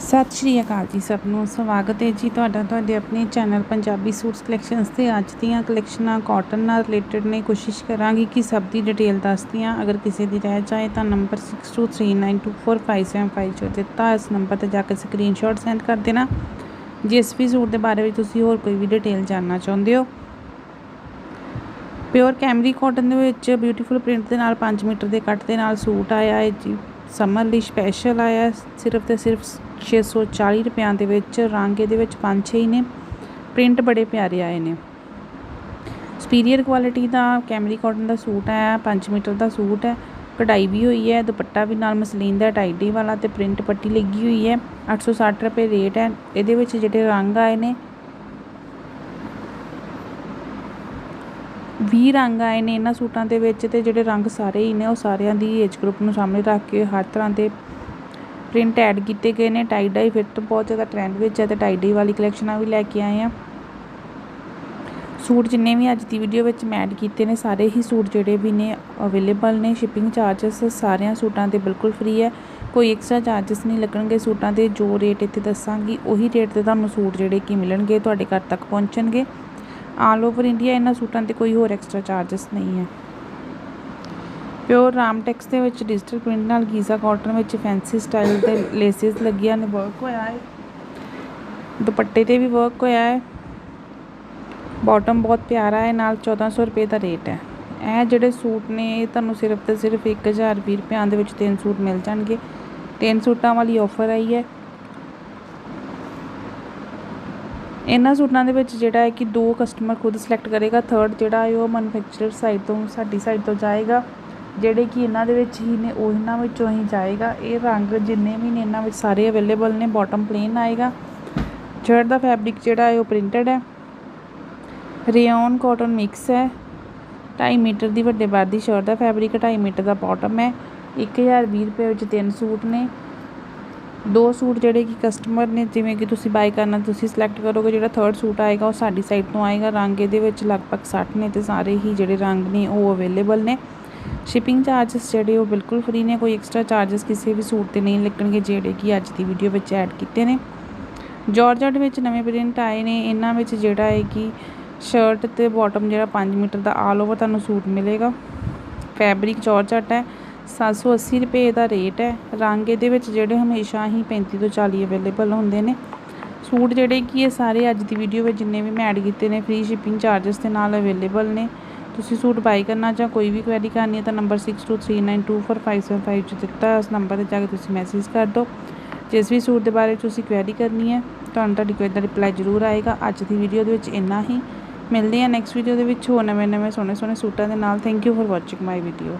ਸਤਿ ਸ਼੍ਰੀ ਅਕਾਲ ਜੀ ਸਭ ਨੂੰ, ਸਵਾਗਤ ਹੈ ਜੀ ਤੁਹਾਡਾ, ਤੁਹਾਡੇ ਆਪਣੇ ਚੈਨਲ ਪੰਜਾਬੀ ਸੂਟਸ ਕਲੈਕਸ਼ਨਸ ਤੇ। ਅੱਜ ਦੀਆਂ ਕਲੈਕਸ਼ਨਾਂ ਕਾਟਨ ਨਾਲ ਰਿਲੇਟਡ ਨੇ, ਕੋਸ਼ਿਸ਼ ਕਰਾਂਗੀ ਕਿ ਸਭ ਦੀ ਡਿਟੇਲ ਦੱਸਦੀ ਹਾਂ ਅਗਰ ਕਿਸੇ ਦੀ ਰਹਿ ਜਾਏ ਤਾਂ ਨੰਬਰ 6239245755 ਜੋ ਦਿੱਤਾ, ਇਸ ਨੰਬਰ ਤੇ ਜਾ ਕੇ ਸਕਰੀਨਸ਼ਾਟ ਸੈਂਡ ਕਰ ਦੇਣਾ। ਜਿਸ ਵੀ ਸੂਟ ਦੇ ਬਾਰੇ ਵਿੱਚ ਤੁਸੀਂ ਹੋਰ ਕੋਈ ਵੀ ਡਿਟੇਲ ਜਾਣਨਾ ਚਾਹੁੰਦੇ ਹੋ? ਪਿਓਰ ਕੈਮਰੀ ਕਾਟਨ ਦੇ ਵਿੱਚ ਬਿਊਟੀਫੁਲ ਪ੍ਰਿੰਟ ਦੇ ਨਾਲ 5 ਮੀਟਰ ਦੇ ਕੱਟ ਦੇ ਨਾਲ ਸੂਟ ਆਇਆ ਹੈ ਜੀ। ਸਮਰ ਲਈ ਸਪੈਸ਼ਲ ਆਇਆ ਹੈ, ਸਿਰਫ ਤੇ ਸਿਰਫ 640 ਰੁਪਿਆਂ ਦੇ ਵਿੱਚ ਰੰਗ ਇਹਦੇ ਵਿੱਚ ਪੰਜ ਛੇ ਹੀ ਨੇ। ਪ੍ਰਿੰਟ ਬੜੇ ਪਿਆਰੇ ਆਏ ਨੇ। ਸੁਪੀਰੀਅਰ ਕੁਆਲਿਟੀ ਦਾ ਕੈਮਰੀ ਕਾਟਨ ਦਾ ਸੂਟ ਆਇਆ 5 ਮੀਟਰ ਦਾ ਸੂਟ ਹੈ। ਕਢਾਈ ਵੀ ਹੋਈ ਹੈ ਦੁਪੱਟਾ ਵੀ ਨਾਲ ਮਸਲੀਨ ਦਾ ਟਾਈਡੀ ਵਾਲਾ ਤੇ ਪ੍ਰਿੰਟ ਪੱਟੀ ਲੱਗੀ ਹੋਈ ਹੈ। 860 ਰੁਪਏ ਰੇਟ ਹੈ। ਇਹਦੇ ਵਿੱਚ ਜਿਹੜੇ ਰੰਗ ਆਏ ਨੇ ਵੀਹ ਰੰਗ ਆਏ ਨੇ ਇਹਨਾਂ ਸੂਟਾਂ ਦੇ ਵਿੱਚ ਤੇ ਜਿਹੜੇ ਰੰਗ ਸਾਰੇ ਹੀ ਨੇ, ਉਹ ਸਾਰਿਆਂ ਦੀ ਏਜ ਗਰੁੱਪ ਨੂੰ ਸਾਹਮਣੇ ਰੱਖ ਕੇ ਹਰ ਤਰ੍ਹਾਂ ਦੇ ਪ੍ਰਿੰਟ ਐਡ ਕੀਤੇ ਗਏ ਨੇ। ਟਾਈ ਡਾਈ ਫਿਰ ਤੋਂ ਬਹੁਤ ਜ਼ਿਆਦਾ ਟ੍ਰੈਂਡ ਵਿੱਚ ਹੈ ਤੇ ਟਾਈ ਡਾਈ ਵਾਲੀ ਕਲੈਕਸ਼ਨਾਂ ਵੀ ਲੈ ਕੇ ਆਏ ਆ ਸੂਟ ਜਿੰਨੇ ਵੀ ਅੱਜ ਦੀ ਵੀਡੀਓ ਵਿੱਚ ਮੈਂ ਐਡ ਕੀਤੇ ਨੇ, ਸਾਰੇ ਹੀ ਸੂਟ ਜਿਹੜੇ ਵੀ ਨੇ ਅਵੇਲੇਬਲ ਨੇ। ਸ਼ਿਪਿੰਗ ਚਾਰजेस ਸਾਰਿਆਂ ਸੂਟਾਂ ਦੇ ਬਿਲਕੁਲ ਫ੍ਰੀ ਹੈ। ਕੋਈ ਐਕਸਟਰਾ ਚਾਰजेस ਨਹੀਂ ਲੱਗਣਗੇ ਸੂਟਾਂ ਦੇ। ਜੋ ਰੇਟ ਇੱਥੇ ਦੱਸਾਂਗੀ, ਉਹੀ ਰੇਟ ਤੇ ਤੁਹਾਨੂੰ ਸੂਟ ਜਿਹੜੇ ਕਿ ਮਿਲਣਗੇ, ਤੁਹਾਡੇ ਘਰ ਤੱਕ ਪਹੁੰਚਣਗੇ। ਆਲ ਓਵਰ ਇੰਡੀਆ ਇਹਨਾਂ ਸੂਟਾਂ ਤੇ ਕੋਈ ਹੋਰ ਐਕਸਟਰਾ ਚਾਰजेस ਨਹੀਂ ਹੈ। ਪਿਓਰ ਰਾਮਟੈਕਸ ਦੇ ਵਿੱਚ ਡਿਜੀਟਲ ਪ੍ਰਿੰਟ ਨਾਲ ਗੀਜ਼ਾ ਕਾਟਨ ਵਿੱਚ ਫੈਂਸੀ ਸਟਾਈਲ ਦੇ ਲੇਸਿਸ ਲੱਗੀਆਂ ਨੇ ਵਰਕ ਹੋਇਆ ਹੈ। ਦੁਪੱਟੇ ਤੇ ਵੀ ਵਰਕ ਹੋਇਆ ਹੈ। ਬਾਟਮ ਬਹੁਤ ਪਿਆਰਾ ਹੈ, ਨਾਲ 1400 ਰੁਪਏ ਦਾ ਰੇਟ ਹੈ। ਇਹ ਜਿਹੜੇ ਸੂਟ ਨੇ, ਇਹ ਤੁਹਾਨੂੰ ਸਿਰਫ ਤੇ ਸਿਰਫ 1020 ਰੁਪਿਆਂ ਦੇ ਵਿੱਚ ਤਿੰਨ ਸੂਟ ਮਿਲ ਜਾਣਗੇ। ਤਿੰਨ ਸੂਟਾਂ ਵਾਲੀ ਆਫਰ ਆਈ ਹੈ। ਇਹਨਾਂ ਸੂਟਾਂ ਦੇ ਵਿੱਚ ਜਿਹੜਾ ਹੈ ਕਿ ਦੋ ਕਸਟਮਰ ਖੁਦ ਸਿਲੈਕਟ ਕਰੇਗਾ ਥਰਡ ਜਿਹੜਾ ਹੈ ਉਹ ਮੈਨੂਫੈਕਚਰਰ ਸਾਈਡ ਤੋਂ, ਸਾਡੀ ਸਾਈਡ ਤੋਂ ਜਾਏਗਾ, ਜਿਹੜੇ ਕਿ ਇਹਨਾਂ ਦੇ ਵਿੱਚ ਹੀ ਨੇ, ਉਹ ਇਹਨਾਂ ਵਿੱਚੋਂ ਹੀ ਜਾਏਗਾ। ਇਹ ਰੰਗ ਜਿੰਨੇ ਵੀ ਨੇ ਇਹਨਾਂ ਵਿੱਚ ਸਾਰੇ ਅਵੇਲੇਬਲ ਨੇ ਬਾਟਮ ਪਲੇਨ ਆਏਗਾ। ਸ਼ਰਟ ਦਾ ਫੈਬਰਿਕ ਜਿਹੜਾ ਹੈ ਉਹ ਪ੍ਰਿੰਟਡ ਹੈ। ਰੇਯਨ ਕਾਟਨ ਮਿਕਸ ਹੈ। 2.5 ਮੀਟਰ ਦੀ ਵੱਡੇ ਬਾਰ ਦੀ ਸ਼ਰਟ ਦਾ ਫੈਬਰਿਕ 2.5 ਮੀਟਰ ਦਾ ਬਾਟਮ ਹੈ। 1020 ਰੁਪਏ ਵਿੱਚ ਤਿੰਨ ਸੂਟ ਨੇ। ਦੋ ਸੂਟ ਜਿਹੜੇ ਕਿ ਕਸਟਮਰ ਨੇ, ਜਿਵੇਂ ਕਿ ਤੁਸੀਂ ਬਾਈ ਕਰਨਾ, ਤੁਸੀਂ ਸਿਲੈਕਟ ਕਰੋਗੇ, ਜਿਹੜਾ ਥਰਡ ਸੂਟ ਆਏਗਾ, ਉਹ ਸਾਡੀ ਸਾਈਡ ਤੋਂ ਆਏਗਾ। ਰੰਗ ਇਹਦੇ ਵਿੱਚ ਲਗਭਗ 60 ਨੇ ਤੇ ਸਾਰੇ ਹੀ ਜਿਹੜੇ ਰੰਗ ਨੇ, ਉਹ ਅਵੇਲੇਬਲ ਨੇ। ਸ਼ਿਪਿੰਗ ਚਾਰजेस ਜਿਹੜੇ, ਉਹ ਬਿਲਕੁਲ ਫ੍ਰੀ ਨੇ। ਕੋਈ ਐਕਸਟਰਾ ਚਾਰजेस ਕਿਸੇ ਵੀ ਸੂਟ ਤੇ ਨਹੀਂ ਲੱਗਣਗੇ, ਜਿਹੜੇ ਕਿ ਅੱਜ ਦੀ ਵੀਡੀਓ ਵਿੱਚ ਐਡ ਕੀਤੇ ਨੇ। ਜਾਰਜਟ ਵਿੱਚ ਨਵੇਂ ਪ੍ਰਿੰਟ ਆਏ ਨੇ। ਇਹਨਾਂ ਵਿੱਚ ਜਿਹੜਾ ਹੈ ਕਿ ਸ਼ਰਟ ਤੇ ਬਾਟਮ ਜਿਹੜਾ 5 ਮੀਟਰ ਦਾ ਆਲ ਓਵਰ ਤੁਹਾਨੂੰ ਸੂਟ ਮਿਲੇਗਾ। ਫੈਬਰਿਕ ਜਾਰਜਟ ਹੈ। 780 ਰੁਪਏ ਦਾ ਰੇਟ ਹੈ। ਰੰਗ ਇਹਦੇ ਵਿੱਚ ਜਿਹੜੇ ਹਮੇਸ਼ਾ ਹੀ 35 ਤੋਂ 40 ਅਵੇਲੇਬਲ ਹੁੰਦੇ ਨੇ। ਸੂਟ ਜਿਹੜੇ ਕੀ ਇਹ ਸਾਰੇ ਅੱਜ ਦੀ ਵੀਡੀਓ ਵਿੱਚ ਜਿੰਨੇ ਵੀ ਮੈਂ ਐਡ ਕੀਤੇ ਨੇ ਫ੍ਰੀ ਸ਼ਿਪਿੰਗ ਚਾਰजेस ਦੇ ਨਾਲ ਅਵੇਲੇਬਲ ਨੇ। ਤੁਸੀਂ ਸੂਟ ਬਾਈ ਕਰਨਾ ਜਾਂ ਕੋਈ ਵੀ ਕੁਐਰੀ ਕਰਨੀ ਹੈ ਤਾਂ ਨੰਬਰ 6239245755 ਚ ਦਿੱਤਾ ਹੈ। ਉਸ ਨੰਬਰ ਤੇ ਜਾ ਕੇ ਤੁਸੀਂ ਮੈਸੇਜ ਕਰ ਦਿਓ। ਜਿਸ ਵੀ ਸੂਟ ਦੇ ਬਾਰੇ ਤੁਸੀਂ ਕੁਐਰੀ ਕਰਨੀ ਹੈ, ਤੁਹਾਨੂੰ ਤੁਹਾਡੀ ਕੁਐਰੀ ਦਾ ਰਿਪਲਾਈ ਜ਼ਰੂਰ ਆਏਗਾ। ਅੱਜ ਦੀ ਵੀਡੀਓ ਦੇ ਵਿੱਚ ਇੰਨਾ ਹੀ। ਮਿਲਦੇ ਹਾਂ ਨੈਕਸਟ ਵੀਡੀਓ ਦੇ ਵਿੱਚ ਹੋਰ ਨਵੇਂ-ਨਵੇਂ ਸੋਹਣੇ-ਸੋਹਣੇ ਸੂਟਾਂ ਦੇ ਨਾਲ। Thank you for watching my video